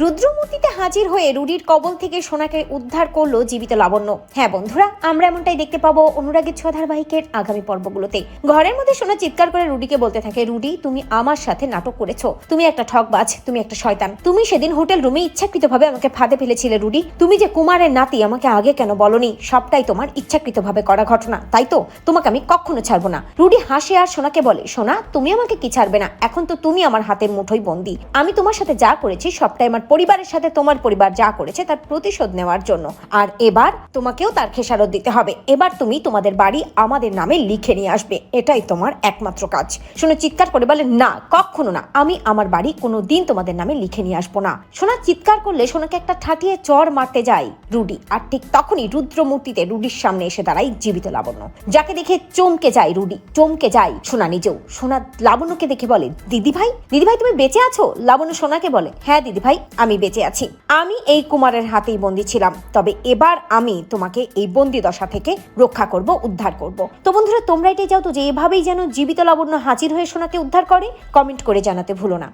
রুদ্রমূর্তিতে হাজির হয়ে রুডির কবল থেকে সোনাকে উদ্ধার করল জীবিত লাবণ্য। হ্যাঁ বন্ধুরা, আমরা এমনটাই দেখতে পাবো অনুরাগের ছ ধারাবাহিকের আগামী পর্বগুলোতে। ঘরের মধ্যে সোনা চিৎকার করে রুডিকে বলতে থাকে, রুডি, তুমি আমার সাথে নাটক করেছ। তুমি একটা ঠকবাজ, তুমি একটা শয়তান। তুমি সেদিন হোটেল রুমে ইচ্ছাকৃতভাবে আমাকে ফাঁদে ফেলেছিলে, রুডি। তুমি যে কুমারের নাতি, আমাকে আগে কেন বলনি? সবটাই তোমার ইচ্ছাকৃতভাবে করা ঘটনা, তাই তো? তোমাকে আমি কখনো ছাড়বো না। রুডি হাসে আর সোনাকে বলে, সোনা, তুমি আমাকে কি ছাড়বে না? এখন তো তুমি আমার হাতের মুঠোই বন্দি। আমি তোমার সাথে যা করেছি, সবটাই আমার পরিবারের সাথে তোমার পরিবার যা করেছে তার প্রতিশোধ নেওয়ার জন্য। আর এবার তোমাকেও তার খেসারত দিতে হবে। এবার তুমি তোমাদের বাড়ি আমাদের নামে লিখে নিয়ে আসবে। এটাই তোমার একমাত্র কাজ। সোনা চিৎকার করে বলে, না, কখনো না। আমি আমার বাড়ি কোনো দিন তোমাদের নামে লিখে নিয়ে আসব না। সোনা চিৎকার করলে সোনাকে একটা ঠাটিয়ে চর মারতে যায় রুডি। আর ঠিক তখনই রুদ্রমূর্তিতে রুডির সামনে এসে দাঁড়ায় জীবিত লাবণ্য। যাকে দেখে চমকে যায় রুডি। চমকে যায় সোনা নিজেও। সোনা লাবণ্যকে দেখে বলে দিদি ভাই দিদি ভাই তুমি বেঁচে আছো? লাবণ্য সোনাকে বলে হ্যাঁ দিদি ভাই আমি বেঁচে আছি। আমি এই কুমারের হাতেই বন্দি ছিলাম। তবে এবার আমি তোমাকে এই বন্দি দশা থেকে রক্ষা করব, উদ্ধার করব। তো বন্ধুরা, তোমরা এটাই চাও তো যে এভাবেই যেন জীবিত লাবণ্য হাজির হয়ে সোনাকে উদ্ধার করে? কমেন্ট করে জানাতে ভুলো না।